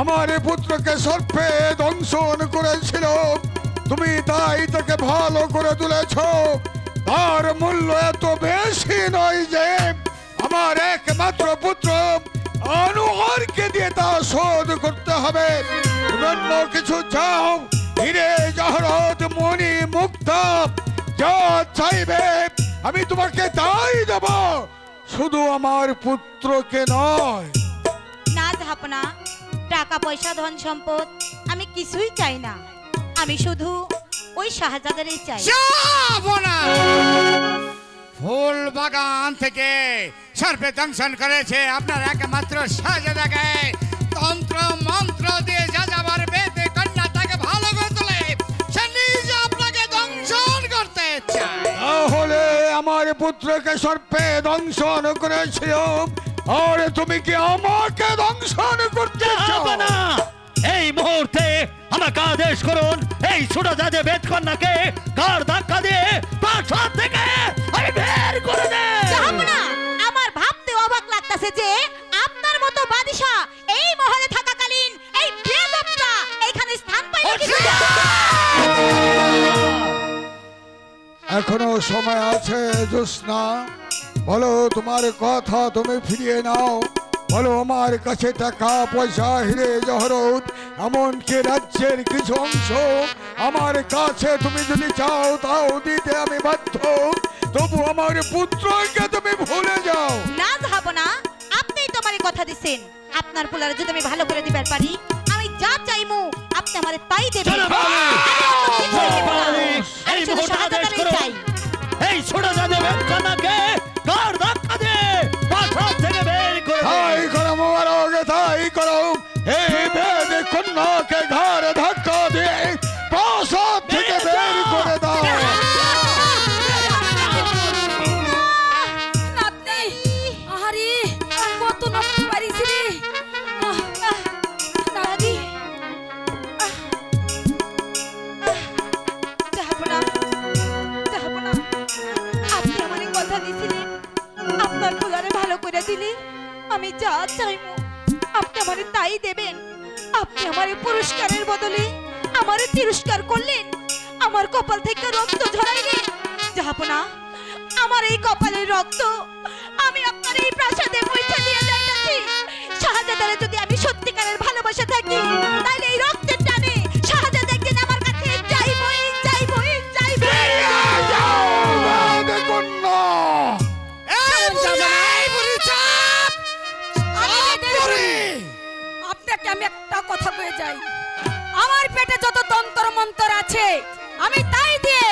আমার পুত্রকে সর্পে দংশন করেছিল। তুমি তাই তাকে ভালো করে তুলেছ। তার মূল্য এত বেশি নয় যে আমার একমাত্র পুত্র অনুহরকে দিয়ে তা শোধ করতে হবে। অন্য কিছু চাও? হিরে জহরত মণি মুক্তা। যা চাইবে, আমি তোমাকে তাই দেব। শুধু আমার পুত্রকে নয়। না ঝাপনা টাকা পয়সা ধন সম্পদ আমি কিছুই চাই না। আমি শুধু ওই শাহজাদারই চাই। ফুল বাগান থেকে সর্পে দংশন করেছে আপনার একমাত্র সাজাদাকে তন্ত্র মন্ত্র দিয়ে যা যাবার বেদে কন্যা তাকে ভালো করে তোলে সে নিজে আপনাকে দংশন করতে চায়। তাহলে আমার পুত্রকে সর্পে দংশন করেছিল আর তুমি কি আমাকে দংশন করতে চাও? হবে না। এই মুহূর্তে আমাকে আদেশ করুন। এই ছোট জাজে বেদ কন্যাকে কার ধাক্কা দিয়ে প্রাসাদ থেকে আমি বের করে দে ঝাপনা আমার ভাবতে অবাক লাগতেছে যে আপনার মতো বাদিশা এই মহলে থাকাকালীন এই বেদবটা এইখানে স্থান পাইল কি? এখনও সময় আছে জোসনা বলো তোমার কথা তুমি ফিরিয়ে নাও। বলো আমার কাছে টাকা পয়সা হিরে জহরত এমনকি রাজ্যের কিছু অংশ। আমার কাছে তুমি যদি চাও তাও দিতে আমি বাধ্য। তবু আমার পুত্রকে তুমি ভুলে যাও। না ঝাপনা না আপনি তোমার কথা দিছেন। আপনার পোলারে যদি আমি ভালো করে দিবার পারি আমি যা চাইমু আপনি আমারে তাই দেবেন। আমি যা চাই আপনি আমার তাই দেবেন। আপনি আমার পুরস্কারের বদলে আমার তিরস্কার করলেন। আমার কপাল থেকে রক্ত ঝরাইলেন। যাহাপনা আমার এই কপালের রক্ত, আমি আপনার এই প্রাসাদে পয়সা দিয়ে যাইতেছি। শাহজাদারে যদি আমি সত্যিকারের ভালোবাসা থাকি তাহলে এই রক্তের কয়ে যাই আমার পেটে যত তন্তর মন্তর আছে আমি তাই দিয়ে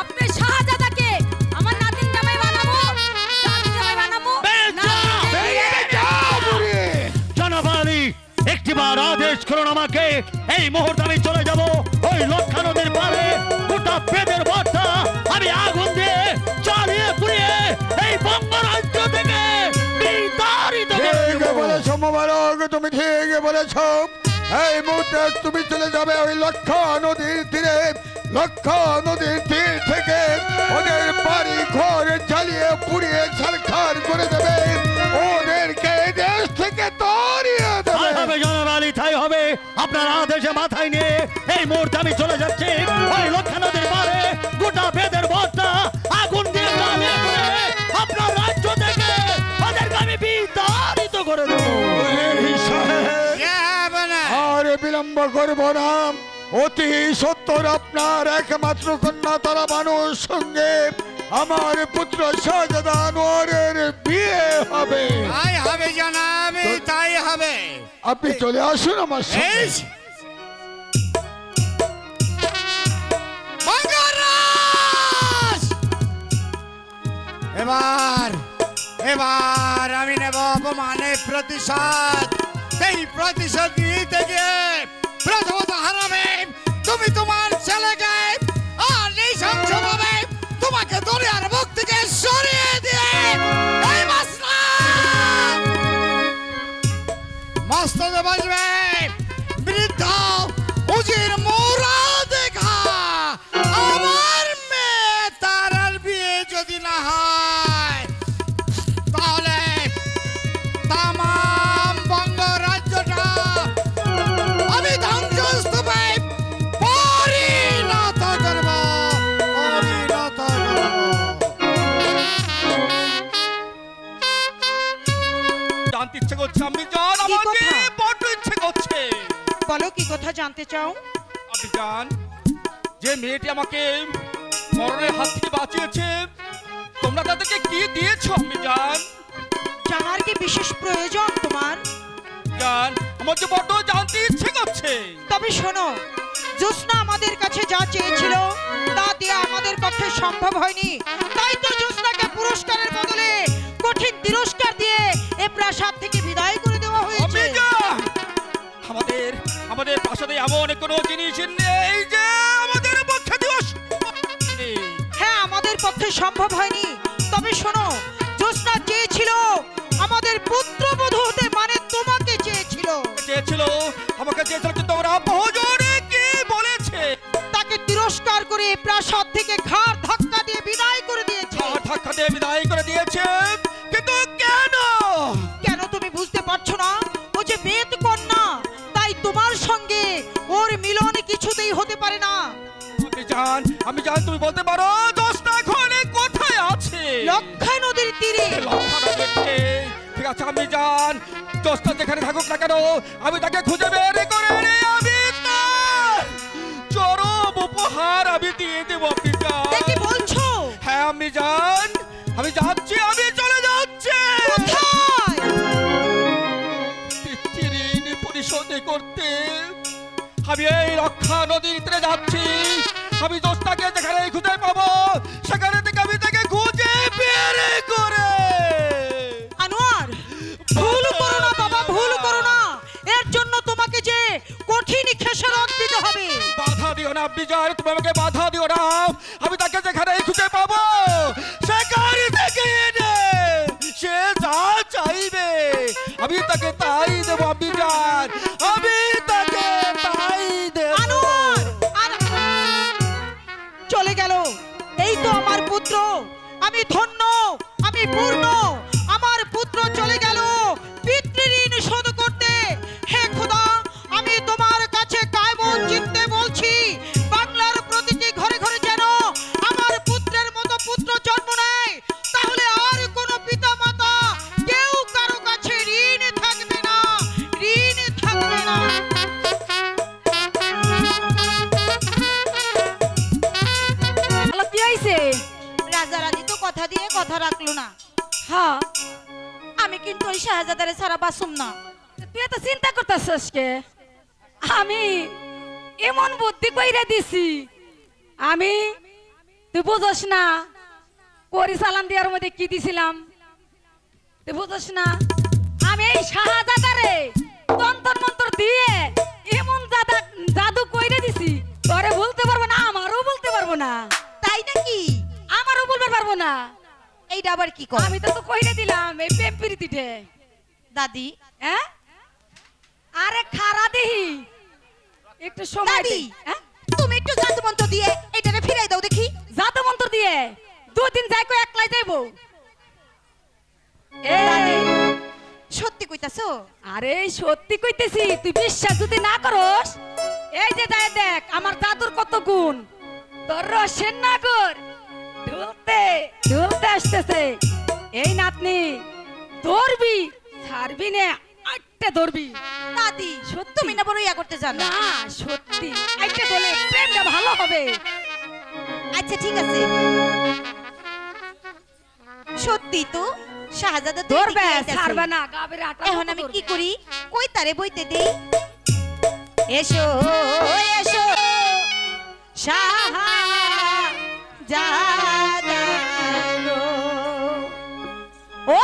আপনি শাহজাদাকে আমার নাতিন জামাই বানাবো নাতিন জামাই বানাবো জনপালি একটিবার আদেশ করুন আমাকে এই মুহূর্তে আমি চলে যাব। ওই লক্ষা নদীর পারে গোটা পেটের ভরটা আমি আগুন দিয়ে জ্বালিয়ে পুড়িয়ে এই বঙ্গরাজ্য থেকে বিতাড়িত করে ঠিক দেব। বলেছ মোবারক তুমি ঠিক বলেছ। এই মুহূর্তে তুমি চলে যাবে ওই লক্ষ নদীর তীরে। লক্ষ নদীর তীর থেকে ওদের বাড়ি ঘর জ্বালিয়ে পুড়িয়ে ছারখার করে দেবে। ওদেরকে দেশ থেকে তাই দেবে। হবে জনরালি তাই হবে। আপনার আদেশে মাথায় নিয়ে এই মুহূর্তে আমি চলে যাচ্ছি। ওই লক্ষা বিলম্ব করব না। অতি সত্তর আপনার একমাত্র কন্যা তারা মানুষ সঙ্গে আমার পুত্র শাহজাদা আনোয়ারের বিয়ে হবে। তাই হবে জানাবি তাই হবে। আপনি চলে আসুন আমার সঙ্গে। এবার এবার আমি নেব অপমানের প্রতিশোধ। এই প্রতিশোধ নিতে গিয়ে তুমি তোমার ছেলেকে আর নৃশংসভাবে তোমাকে দরিয়ার মুখ থেকে সরিয়ে দিয়ে এই মাসলাম মস্তদে বাজবে জানতে চাও? আপনি জান যে মেয়েটি আমাকে মরণের হাত থেকে বাঁচিয়েছে তোমরা তাদেরকে কি দিয়েছ আপনি জান জানার কি বিশেষ প্রয়োজন তোমার? জান আমার যে বড্ড জানতে ইচ্ছে করছে। তবে শোনো জ্যোৎস্না আমাদের কাছে যা চেয়েছিল তা দিয়ে আমাদের পক্ষে সম্ভব হয়নি। তাই তো জ্যোৎস্নাকে পুরস্কারের বদলে কঠিন তিরস্কার দিয়ে এ প্রাসাদ থেকে বিদায় করে দেওয়া হয়েছে। আমাদের আমাদের প্রাসাদে এমন কোনো জিনিস নেই যে আমাদের পক্ষে দিবস হ্যাঁ আমাদের পক্ষে সম্ভব হয়নি। তবে শোনো জ্যোৎস্না চেয়েছিল আমাদের পুত্রবধূ হতে মানে তোমাকে চেয়েছিল। চেয়েছিল আমাকে চেয়েছিল কিন্তু ওরা বহুজনে কি বলেছে। তাকে তিরস্কার করে প্রাসাদ থেকে ঘাড় জান। আমি জান তুমি বলতে পারো দশটা ঘরে কোথায় আছে? লক্ষা নদীর তীরে। ঠিক আছে আমি জান। দশটা যেখানে থাকুক না কেন আমি তাকে খুঁজে বের করে এনে আমি তার চরম উপহার আমি দিয়ে দেবো আপনি জান। কি বলছো? হ্যাঁ আমি জান। আমি যাচ্ছি আমি চলে যাচ্ছি। কোথায়? পিতৃঋণ পরিশোধ করতে। আমি এই রক্ষা নদীর তীরে যাচ্ছি। আমি দোষটাকে যেখানে খুঁজে পাবো সেখানে থেকে আমি তাকে খুঁজে বের করে। আনোয়ার ভুল করো না বাবা ভুল করো না। এর জন্য তোমাকে যে কঠিন খেসারত দিতে হবে। বাধা দিও না বিজয় তুমি আমাকে বাধা দিও না। আমি তাকে যেখানে খুঁজে পাবো সেখানে থেকে সে যা চাইবে আমি তাকে তাই চলে গেল। এই তো আমার পুত্র। আমি ধন্য আমি পূর্ণ। শাহজাদারে ছাড়া বাসুম না। তুই এত চিন্তা করতেছিস কে? আমি এমন বুদ্ধি কইরা দিছি। আমি তুই বুঝস না করি সালাম দেওয়ার মধ্যে কি দিছিলাম? তুই বুঝস না আমি এই শাহজাদারে তন্তর মন্তর দিয়ে এমন জাদা জাদু কইরে দিছি তোরে বলতে পারব না আমারও বলতে পারব না। তাই নাকি? আমারও বলতে পারব না। এইটা আবার কি কর আমি তো তো কইরে দিলাম এই প্রেম প্রীতিতে। দাদি। হ্যাঁ আরে খারা দেহি। একটু সময় দে তুমি একটু জাদু মন্ত্র দিয়ে এটারে ফিরাই দাও দেখি। জাদু মন্ত্র দিয়ে দুদিন যাই কই একলাই যাইবো? এ দাদি সত্যি কইতাছো? আরে সত্যি কইতেছি তুই বিশ্বাস যদি না করস এই যে দেখ দেখ আমার জাদুর কত গুণ। তোর রসের নাগর ঢুলতে ঢুলতে আসতেছে। এই নাতনি ধরবি? ছাড়বি নে আটটা ধরবি। দাদি সত্যি। তুমি না বড় ইয়া করতে জানো? না সত্যি। আইটা ধরলে প্রেমটা ভালো হবে। আচ্ছা ঠিক আছে। সত্যি তো শাহজাদা ধরবে। ছাড়বে না গাবের আটা এখন আমি কি করি? কই তারে বইতে দেই? এসো এসো। সাহা জাদা গো। ও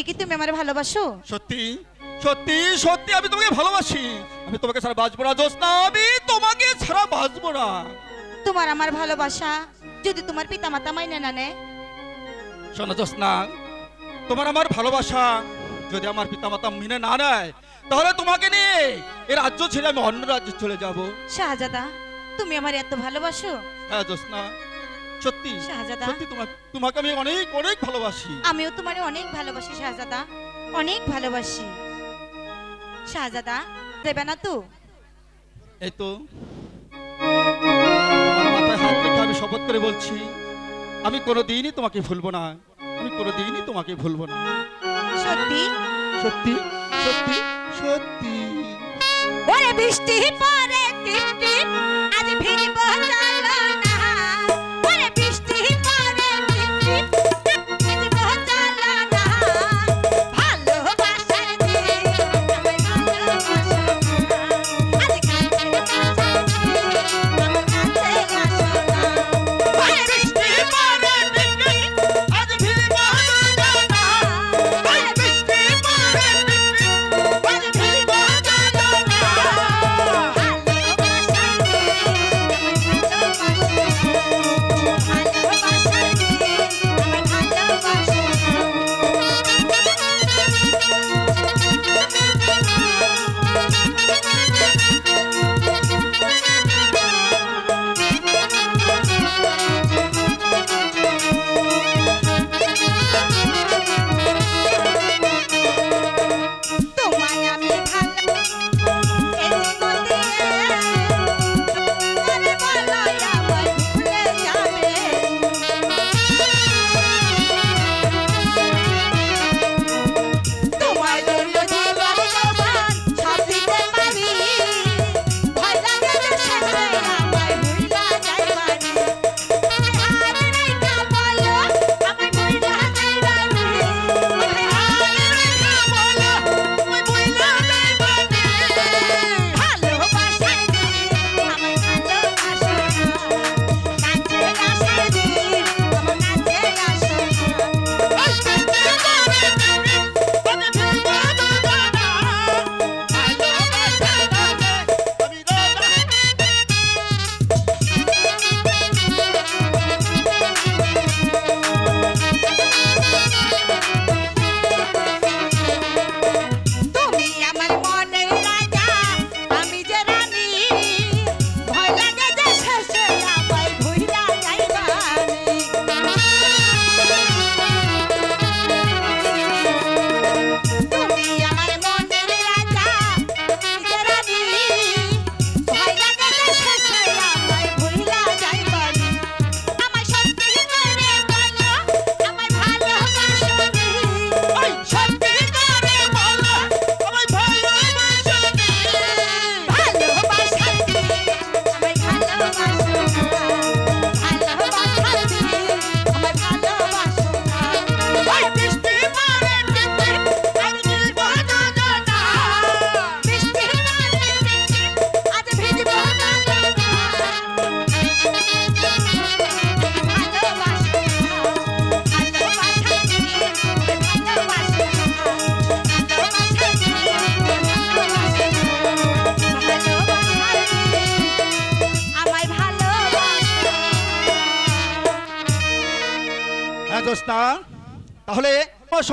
সত্যি কি তুমি আমার ভালোবাসো? সত্যি সত্যি সত্যি আমি তোমাকে ভালোবাসি। আমি তোমাকে ছাড়া বাঁচবো না জ্যোৎস্না আমি তোমাকে ছাড়া বাঁচবো না। তোমার আমার ভালোবাসা যদি তোমার পিতামাতা মাইনে না নেয়। শোনো জ্যোৎস্না তোমার আমার ভালোবাসা যদি আমার পিতামাতা মেনে না নেয় তাহলে তোমাকে নিয়ে এ রাজ্য ছেড়ে আমি অন্য রাজ্যে চলে যাব। শাহজাদা তুমি আমার এত ভালোবাসো? হ্যাঁ জ্যোৎস্না সত্যি শাহজাদা। সত্যি তোমাকে আমি অনেক অনেক ভালোবাসি। আমিও তোমার অনেক ভালোবাসি শাহজাদা। অনেক ভালোবাসি। শাহজাদা দেবে না তো? এই তো। আমি শপথ করে বলছি আমি কোনোদিনই তোমাকে ভুলবো না। আমি কোনোদিনই তোমাকে ভুলবো না। সত্যি? সত্যি সত্যি সত্যি। ওরে বৃষ্টি পরে আজ ভিড়ব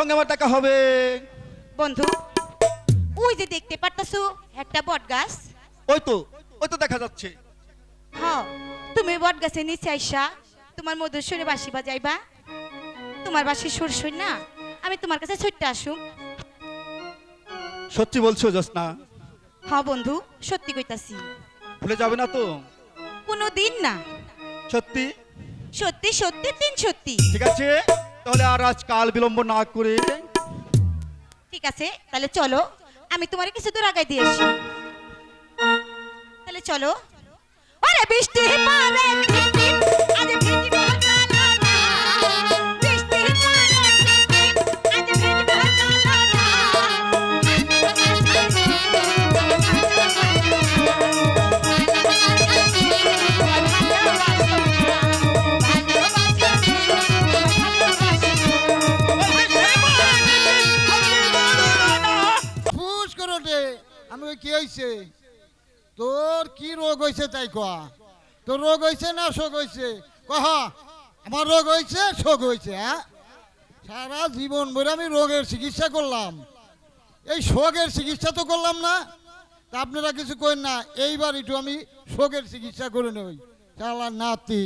সঙ্গে আমার দেখা হবে। বন্ধু ওই যে দেখতে পারতাছো একটা বট গাছ। ওই তো ওই তো দেখা যাচ্ছে। হ তুমি বট গাছের নিচে আইসা তোমার মধুর সুরে বাঁশি বাজাইবা। তোমার বাঁশি সুর শুন না আমি তোমার কাছে ছুটতে আসুম। সত্যি বলছো জোসনা হ বন্ধু সত্যি কইতাছি। ভুলে যাবে না তো? কোনো দিন না। সত্যি? সত্যি সত্যি তিন সত্যি। ঠিক আছে। তাহলে আর আজ কাল বিলম্ব না করে। ঠিক আছে, তাহলে চলো। আমি তোমার কিছু দূর আগায় দিয়ে আসি। তাহলে চলো। আরে বৃষ্টি পারে ওই কি হয়েছে তোর কি রোগ হয়েছে তাই কয়া? তোর রোগ হয়েছে না শোক হয়েছে কহ, আমার রোগ হয়েছে শোক হয়েছে হ্যাঁ? সারা জীবন ভরে আমি রোগের চিকিৎসা করলাম। এই শোকের চিকিৎসা তো করলাম না। তা আপনারা কিছু করেন না, এইবার একটু আমি শোকের চিকিৎসা করে নেই। চালা নাতি।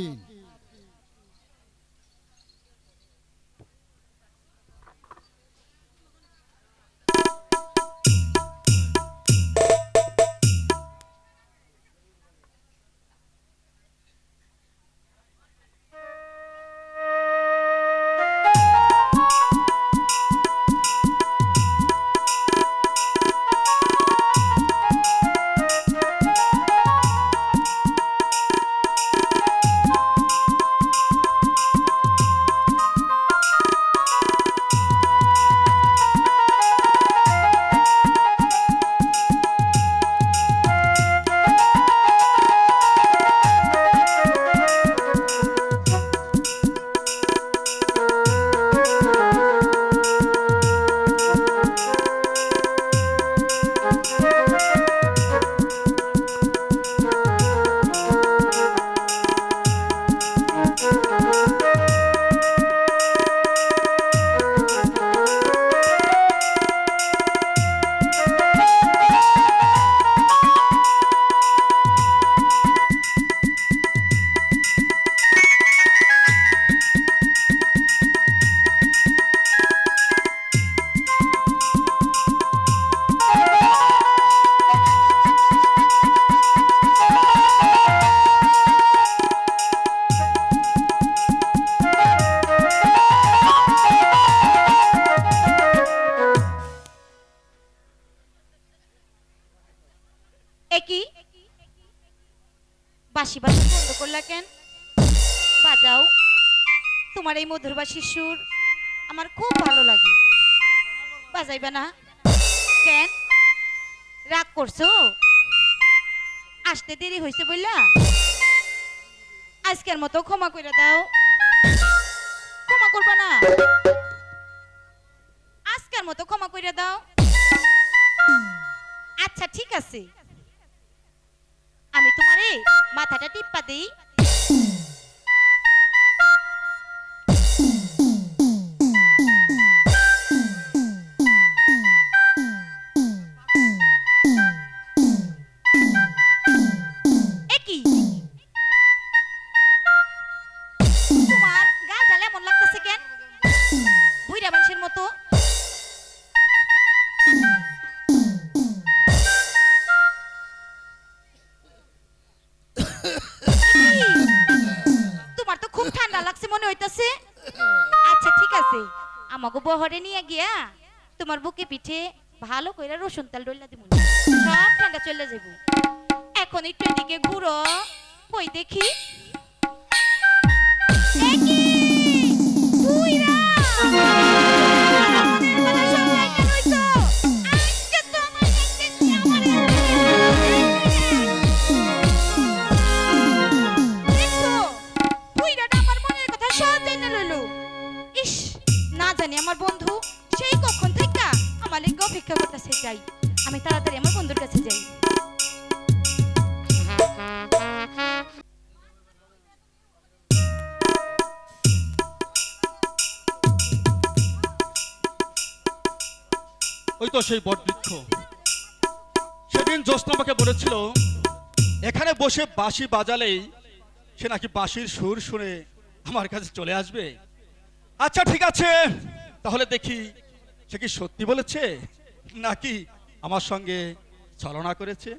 এই সুর আমার খুব ভালো লাগে। বাজাইবা না? কেন? রাগ করছ? আসতে দেরি হয়েছে বললা আজকের মতো ক্ষমা করে দাও। ক্ষমা করবা না? আজকের মতো ক্ষমা করে দাও। আচ্ছা ঠিক আছে। আমি তোমারে মাথাটা টিপ্পা দেই। আমাকে বহরে নিয়ে গিয়া তোমার বুকে পিঠে ভালো কইরা রসুন তেল ডইলা দিব সব ঠান্ডা চলে যাব এখন একটু এদিকে ঘুরো, কই দেখি? এ কি? যাই। আমি তাড়াতাড়ি আমার বন্ধুর কাছে যাই। ওই তো সেই বটবৃক্ষ। সেদিন জ্যোৎস্ন আমাকে বলেছিল, এখানে বসে বাঁশি বাজালেই সে নাকি বাঁশির সুর শুনে আমার কাছে চলে আসবে? আচ্ছা ঠিক আছে। তাহলে দেখি সে কি সত্যি বলেছে? নাকি আমার সঙ্গে ছলনা করেছে?